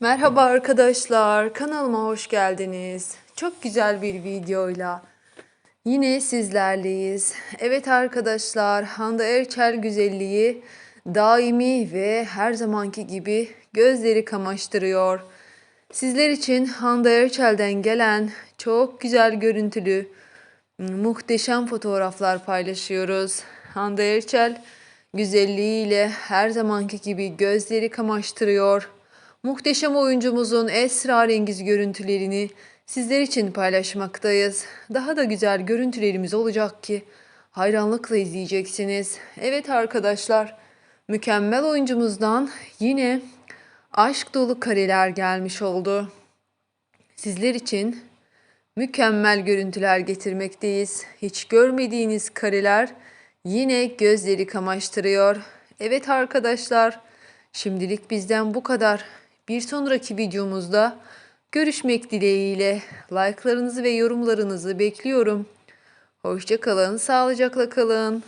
Merhaba arkadaşlar, kanalıma hoş geldiniz. Çok güzel bir videoyla yine sizlerleyiz. Evet arkadaşlar, Hande Erçel güzelliği daimi ve her zamanki gibi gözleri kamaştırıyor. Sizler için Hande Erçel'den gelen çok güzel görüntülü, muhteşem fotoğraflar paylaşıyoruz. Hande Erçel güzelliğiyle her zamanki gibi gözleri kamaştırıyor. Muhteşem oyuncumuzun esrarengiz görüntülerini sizler için paylaşmaktayız. Daha da güzel görüntülerimiz olacak ki hayranlıkla izleyeceksiniz. Evet arkadaşlar, mükemmel oyuncumuzdan yine aşk dolu kareler gelmiş oldu. Sizler için mükemmel görüntüler getirmekteyiz. Hiç görmediğiniz kareler yine gözleri kamaştırıyor. Evet arkadaşlar, şimdilik bizden bu kadar. Bir sonraki videomuzda görüşmek dileğiyle like'larınızı ve yorumlarınızı bekliyorum. Hoşça kalın, sağlıcakla kalın.